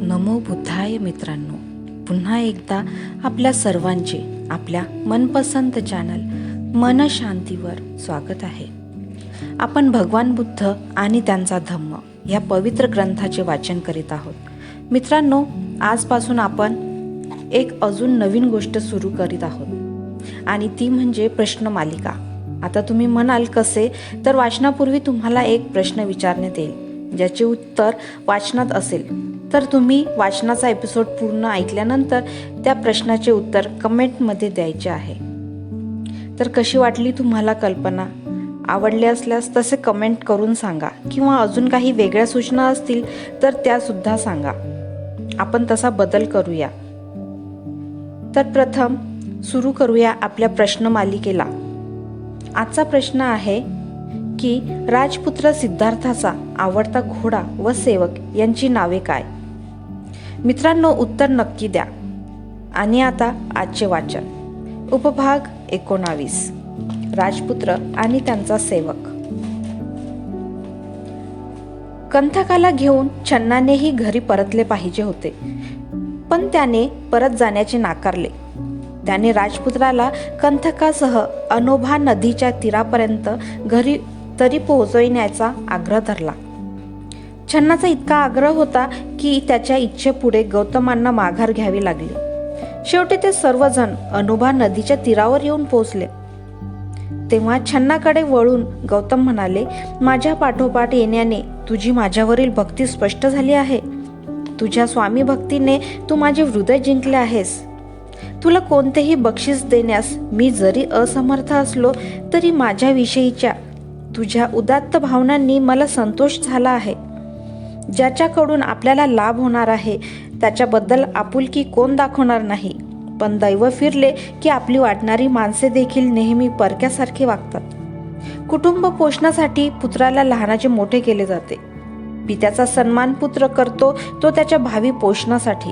नमो बुद्धाय मित्रांनो. पुन्हा एकदा आपल्या सर्वांचे आपल्या मनपसंत चॅनल मन शांतीवर स्वागत आहे. आपण भगवान बुद्ध आणि त्यांचा धम्म या पवित्र ग्रंथाचे वाचन करीत आहोत. मित्रांनो आजपासून आपण एक अजून नवीन गोष्ट सुरू करीत आहोत. आणि ती म्हणजे प्रश्न मालिका. आता तुम्ही म्हणाल कसे तर वाचनापूर्वी तुम्हाला एक प्रश्न विचारण्यात येईल ज्याचे उत्तर वाचनात असेल. तर तुम्ही वाचनाचा एपिसोड पूर्ण ऐकल्यानंतर त्या प्रश्नाचे उत्तर कमेंटमध्ये द्यायचे आहे. तर कशी वाटली तुम्हाला कल्पना? आवडले असल्यास तसे कमेंट करून सांगा किंवा अजून काही वेगळ्या सूचना असतील तर त्यासुद्धा सांगा. आपण तसा बदल करूया. तर प्रथम सुरू करूया आपल्या प्रश्न मालिकेला. आजचा प्रश्न आहे की राजपुत्र सिद्धार्थाचा आवडता घोडा व सेवक यांची नावे काय? मित्रांनो उत्तर नक्की द्या. आणि आता आजचे वाचन. उपभाग एकोणावीस. राजपुत्र आणि त्यांचा सेवक. कंथकाला घेऊन छन्नानेही घरी परतले पाहिजे होते. पण त्याने परत जाण्याचे नाकारले. त्याने राजपुत्राला कंथकासह अनोभा नदीच्या तीरापर्यंत घरी तरी पोहोचविण्याचा आग्रह धरला. छन्नाचा इतका आग्रह होता की त्याच्या इच्छेपुढे गौतमांना माघार घ्यावी लागली. शेवटी ते सर्वजण अनुभा नदीच्या तीरावर येऊन पोहोचले. तेव्हा छन्नाकडे वळून गौतम म्हणाले माझ्या पाठोपाठ येण्याने तुझी माझ्यावरील भक्ती स्पष्ट झाली आहे. तुझ्या स्वामी भक्तीने तू माझे हृदय जिंकले आहेस. तुला कोणतेही बक्षीस देण्यास मी जरी असमर्थ असलो तरी माझ्याविषयीच्या तुझ्या उदात्त भावनांनी मला संतोष झाला आहे. ज्याच्याकडून आपल्याला लाभ होणार आहे त्याच्याबद्दल आपुलकी कोण दाखवणार नाही. पण दैव फिरले की आपली वाटणारी माणसे देखील नेहमी परक्यासारखे वागतात. कुटुंब पोषणासाठी पुत्राला लहानाचे मोठे केले जाते. पित्याचा सन्मान पुत्र करतो तो त्याच्या भावी पोषणासाठी.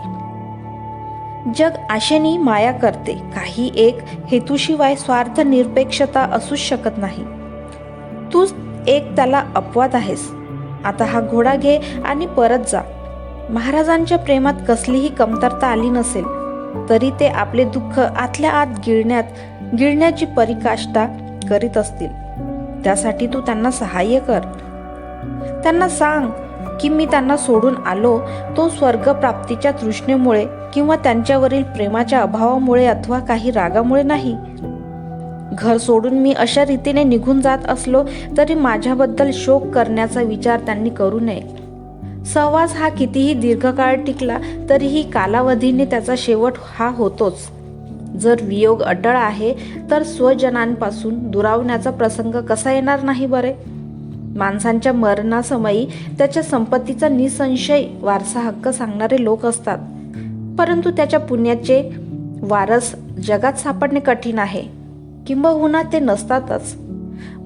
जग आशेनी माया करते काही एक हेतूशिवाय स्वार्थ निरपेक्षता असूच शकत नाही. तूच एक त्याला अपवाद आहेस. आता हा घोडा घे आणि परत जा. महाराजांच्या प्रेमात कसलीही कमतरता आली नसेल तरी ते आपले दुःख आतल्या आत गिळण्यात गिळण्याची परिकाष्ठा करीत असतील. त्यासाठी तू त्यांना सहाय्य कर. त्यांना सांग की मी त्यांना सोडून आलो तो स्वर्गप्राप्तीच्या तृष्णेमुळे किंवा त्यांच्यावरील प्रेमाच्या अभावामुळे अथवा काही रागामुळे नाही. घर सोडून मी अशा रीतीने निघून जात असलो तरी माझ्याबद्दल शोक करण्याचा विचार त्यांनी करू नये. सहवास हा कितीही दीर्घकाळ टिकला तरीही कालावधीने त्याचा शेवट हा होतोच. जर वियोग अटळ आहे तर स्वजनांपासून दुरावण्याचा प्रसंग कसा येणार नाही बरे? माणसांच्या मरणासमयी त्याच्या संपत्तीचा निसंशय वारसा हक्क सांगणारे लोक असतात. परंतु त्याच्या पुण्याचे वारस जगात सापडणे कठीण आहे. किंबहुना ते नसतातच.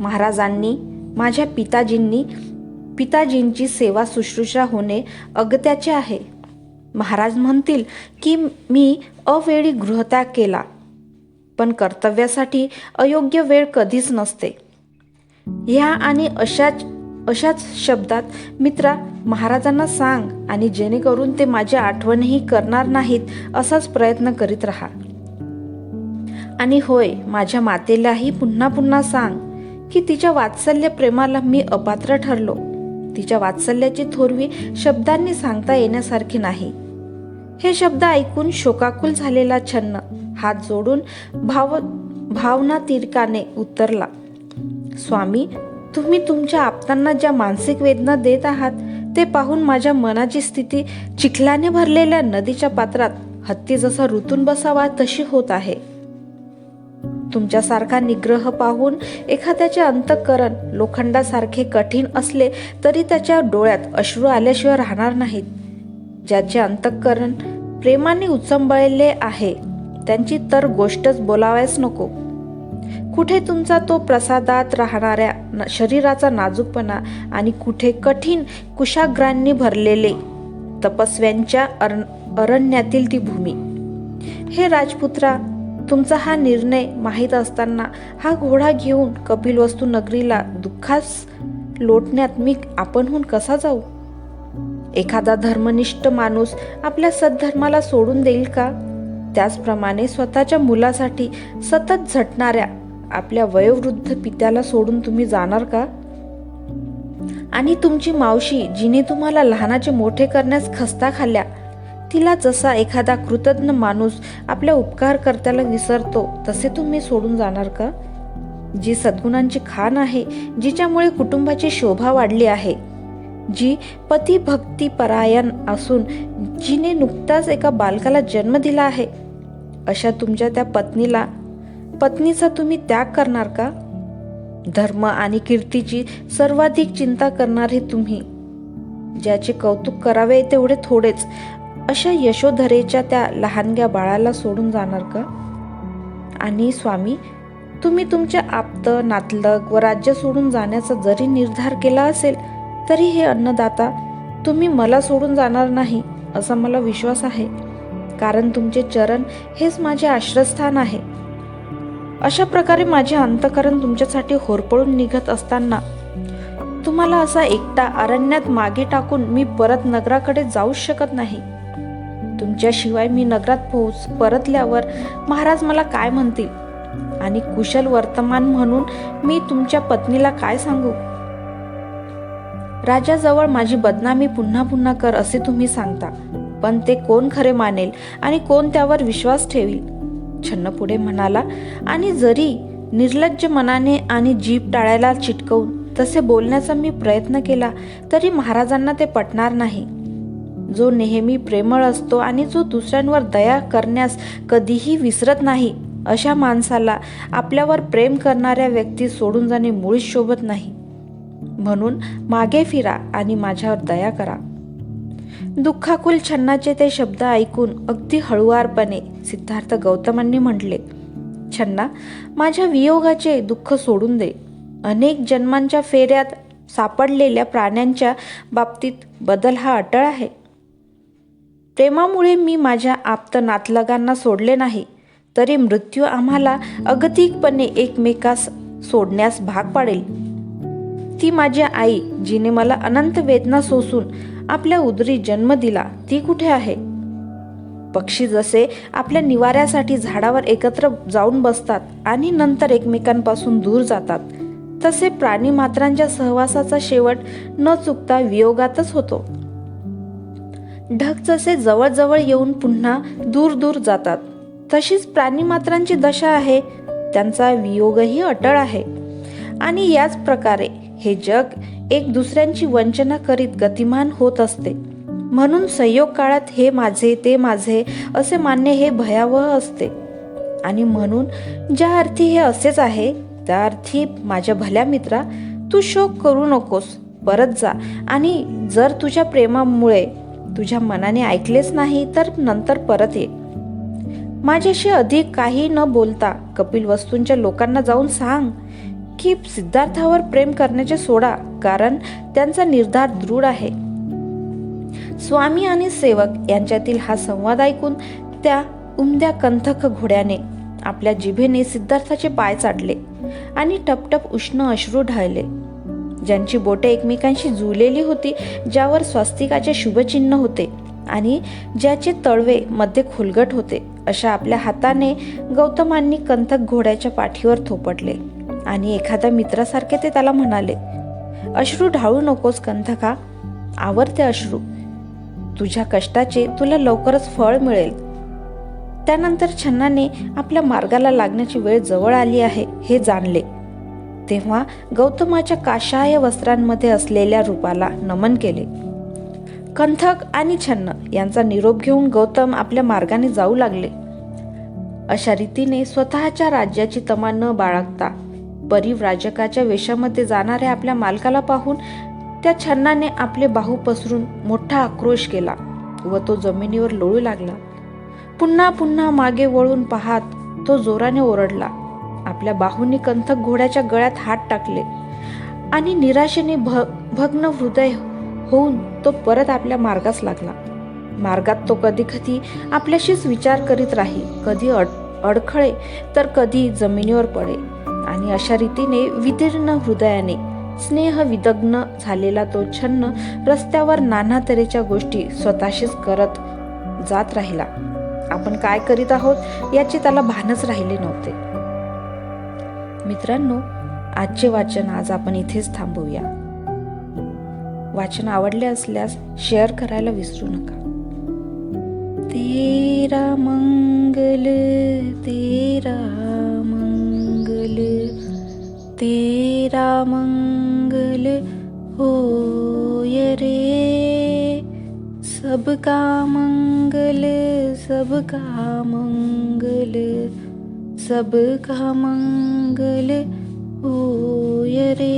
महाराजांनी माझ्या पिताजींनी पिताजींची सेवा शुश्रूषा होणे अगत्याचे आहे. महाराज म्हणतील की मी अवेळी गृहत्याग केला पण कर्तव्यासाठी अयोग्य वेळ कधीच नसते. ह्या आणि अशाच अशाच शब्दात मित्रा महाराजांना सांग आणि जेणेकरून ते माझी आठवणही करणार नाहीत असाच प्रयत्न करीत राहा. आणि होय माझ्या मातेलाही पुन्हा पुन्हा सांग की तिच्या वात्सल्य प्रेमाला मी अपात्र ठरलो. तिच्या वात्सल्याची थोरवी शब्दांनी सांगता येण्यासारखी नाही. हे शब्द ऐकून शोकाकुल झालेला छन्न हात जोडून भाव भावना तिरकाने उतरला. स्वामी तुम्ही तुमच्या आपतांना ज्या मानसिक वेदना देत आहात ते पाहून माझ्या मनाची स्थिती चिखलाने भरलेल्या नदीच्या पात्रात हत्ती जसा ऋतून बसावा तशी होत आहे. तुमच्यासारखा निग्रह पाहून एखाद्याचे अंतःकरण लोखंडासारखे कठीण असले तरी त्याच्या डोळ्यात अश्रू आल्याशिवाय राहणार नाहीत. ज्याचे अंतःकरण प्रेमाने उचंबळले आहे त्यांची तर गोष्टच बोलावायच नको. कुठे तुमचा तो प्रसादात राहणाऱ्या न- शरीराचा नाजूकपणा आणि कुठे कठीण कुशाग्रांनी भरलेले तपस्व्यांच्या अरण्यातील ती भूमी. हे राजपुत्रा तुमचा हा निर्णय माहीत असताना हा घोडा घेऊन कपिलवस्तू नगरीला दुःखास लोटण्यात मी आपणहून कसा जाऊ? एखादा धर्मनिष्ठ माणूस आपल्या सद्धर्माला सोडून देईल का? त्याचप्रमाणे स्वतःच्या मुलासाठी सतत झटणाऱ्या आपल्या वयोवृद्ध पित्याला सोडून तुम्ही जाणार का? आणि तुमची मावशी जिने तुम्हाला लहानाचे मोठे करण्यास खस्ता खाल्ल्या तिला जसा एखादा कृतज्ञ माणूस आपल्या उपकारकर्त्याला विसरतो तसे तुम्ही सोडून जाणार का? जी सद्गुणांची खाण आहे जिच्यामुळे कुटुंबाची शोभा वाढली आहे जी पती भक्ती परायण असून जिने नुकताच एका बालकाला जन्म दिला आहे अशा तुमच्या त्या पत्नीला पत्नीचा तुम्ही त्याग करणार का? धर्म आणि कीर्तीची सर्वाधिक चिंता करणारे तुम्ही ज्याचे कौतुक करावे तेवढे थोडेच अशा यशोधरेच्या त्या लहानग्या बाळाला सोडून जाणार का? आणि स्वामी तुम्ही तुमचे आप्त नातलग व राज्य सोडून जाण्याचा जरी निर्धार केला असेल तरी हे अन्नदाता तुम्ही मला सोडून जाणार नाही असा मला विश्वास आहे. कारण तुमचे चरण हेच माझे आश्रयस्थान आहे. अशा प्रकारे माझे अंतकरण तुमच्यासाठी होरपळून निघत असताना तुम्हाला असा एकटा अरण्यात मागे टाकून मी परत नगराकडे जाऊच शकत नाही. तुमच्याशिवाय मी नगरात पोहोच परतल्यावर महाराज मला काय म्हणतील? आणि कुशल वर्तमान म्हणून मी तुमच्या पत्नीला काय सांगू? राजाजवळ माझी बदनामी पुन्हा पुन्हा कर असे तुम्ही सांगता. पण ते कोण खरे मानेल आणि कोण त्यावर विश्वास ठेवील? छन्न पुढे म्हणाला आणि जरी निर्लज्ज मनाने आणि जीभ टाळायला चिटकवून तसे बोलण्याचा मी प्रयत्न केला तरी महाराजांना ते पटणार नाही. जो नेहमी प्रेमळ असतो आणि जो दुसऱ्यांवर दया करण्यास कधीही विसरत नाही अशा माणसाला आपल्यावर प्रेम करणाऱ्या व्यक्ती सोडून जाणे मुळीच शोभत नाही. म्हणून मागे फिरा आणि माझ्यावर दया करा. दुःखाकुल छन्नाचे ते शब्द ऐकून अगदी हळुवारपणे सिद्धार्थ गौतमांनी म्हटले छन्ना माझ्या वियोगाचे दुःख सोडून दे. अनेक जन्मांच्या फेऱ्यात सापडलेल्या प्राण्यांच्या बाबतीत बदल हा अटळ आहे. प्रेमामुळे मी माझ्या आप्त नातलगांना सोडले नाही तरी मृत्यू आम्हाला अगतिकपणे एकमेकास सोडण्यास भाग पाडेल. ती माझी आई जिने मला अनंत वेदना सोसून आपल्या उदरी जन्म दिला ती कुठे आहे? पक्षी जसे आपल्या निवाऱ्यासाठी झाडावर एकत्र जाऊन बसतात आणि नंतर एकमेकांपासून दूर जातात तसे प्राणी मात्रांच्या सहवासाचा शेवट न चुकता वियोगातच होतो. ढग जसे जवळजवळ येऊन पुन्हा दूर दूर जातात तशीच प्राणीमात्रांची दशा आहे. त्यांचा वियोगही अटळ आहे. आणि याच प्रकारे हे जग एक दुसऱ्यांची वंचना करीत गतिमान होत असते. म्हणून संयोग काळात हे माझे ते माझे असे मानणे हे भयावह असते. आणि म्हणून ज्या अर्थी हे असेच आहे त्या अर्थी माझ्या भल्या मित्रा तू शोक करू नकोस. परत जा. आणि जर तुझ्या प्रेमामुळे तुझ्या मनाने ऐकलेच नाही तर नंतर परत ये. माझ्याशी अधिक काही न बोलता कपिल वस्तूंच्या लोकांना जाऊन सांग की सिद्धार्थावर प्रेम करण्याचे सोडा कारण त्यांचा निर्धार दृढ आहे. स्वामी आणि सेवक यांच्यातील हा संवाद ऐकून त्या उमद्या कंथक घोड्याने आपल्या जिभेने सिद्धार्थाचे पाय चाडले आणि टपटप उष्ण अश्रू ढाळले. ज्यांची बोटे एकमेकांशी जुळलेली होती ज्यावर स्वस्तिकाचे शुभचिन्ह होते आणि ज्याचे तळवे मध्ये खोलगट होते अशा आपल्या हाताने गौतमांनी कंथक घोड्याच्या पाठीवर थोपटले आणि एखाद्या मित्रासारखे ते त्याला म्हणाले अश्रू ढाळू नकोस कंथका. आवरते अश्रू. तुझ्या कष्टाचे तुला लवकरच फळ मिळेल. त्यानंतर छन्नाने आपल्या मार्गाला लागण्याची वेळ जवळ आली आहे हे जाणले. तेव्हा गौतमाच्या काशाय वस्त्रांमध्ये असलेल्या रूपाला नमन केले. कंथक आणि छन्न यांचा निरोप घेऊन गौतम आपल्या मार्गाने जाऊ लागले. अशा रीतीने स्वतःच्या राज्याची तमा न बाळगता परिव्राजकाच्या वेशामध्ये जाणाऱ्या आपल्या मालकाला पाहून त्या छन्नाने आपले बाहू पसरून मोठा आक्रोश केला व तो जमिनीवर लोळू लागला. पुन्हा पुन्हा मागे वळून पाहत तो जोराने ओरडला. आपल्या बाहूंनी कंथक घोड्याच्या गळ्यात हात टाकले. आणि निराशेने भ भग्न हृदय होऊन तो परत आपल्या मार्गास लागला. मार्गात तो कधी कधी आपल्याशीच विचार करीत राही कधी अड अडखळे तर कधी जमिनीवर पडे. आणि अशा रीतीने विदीर्ण हृदयाने स्नेह विदग्न झालेला तो छन्न रस्त्यावर नाना तऱ्हेच्या गोष्टी स्वतःशीच करत जात राहिला. आपण काय करीत आहोत याचे त्याला भानच राहिले नव्हते. मित्रांनो आजचे वाचन आज आपण इथेच थांबवूया. वाचन आवडले असल्यास शेअर करायला विसरू नका. तेरा मंगल तेरा मंगल तेरा मंगल होय रे. सबका मंगल सबका मंगल सबका मंगल हो रे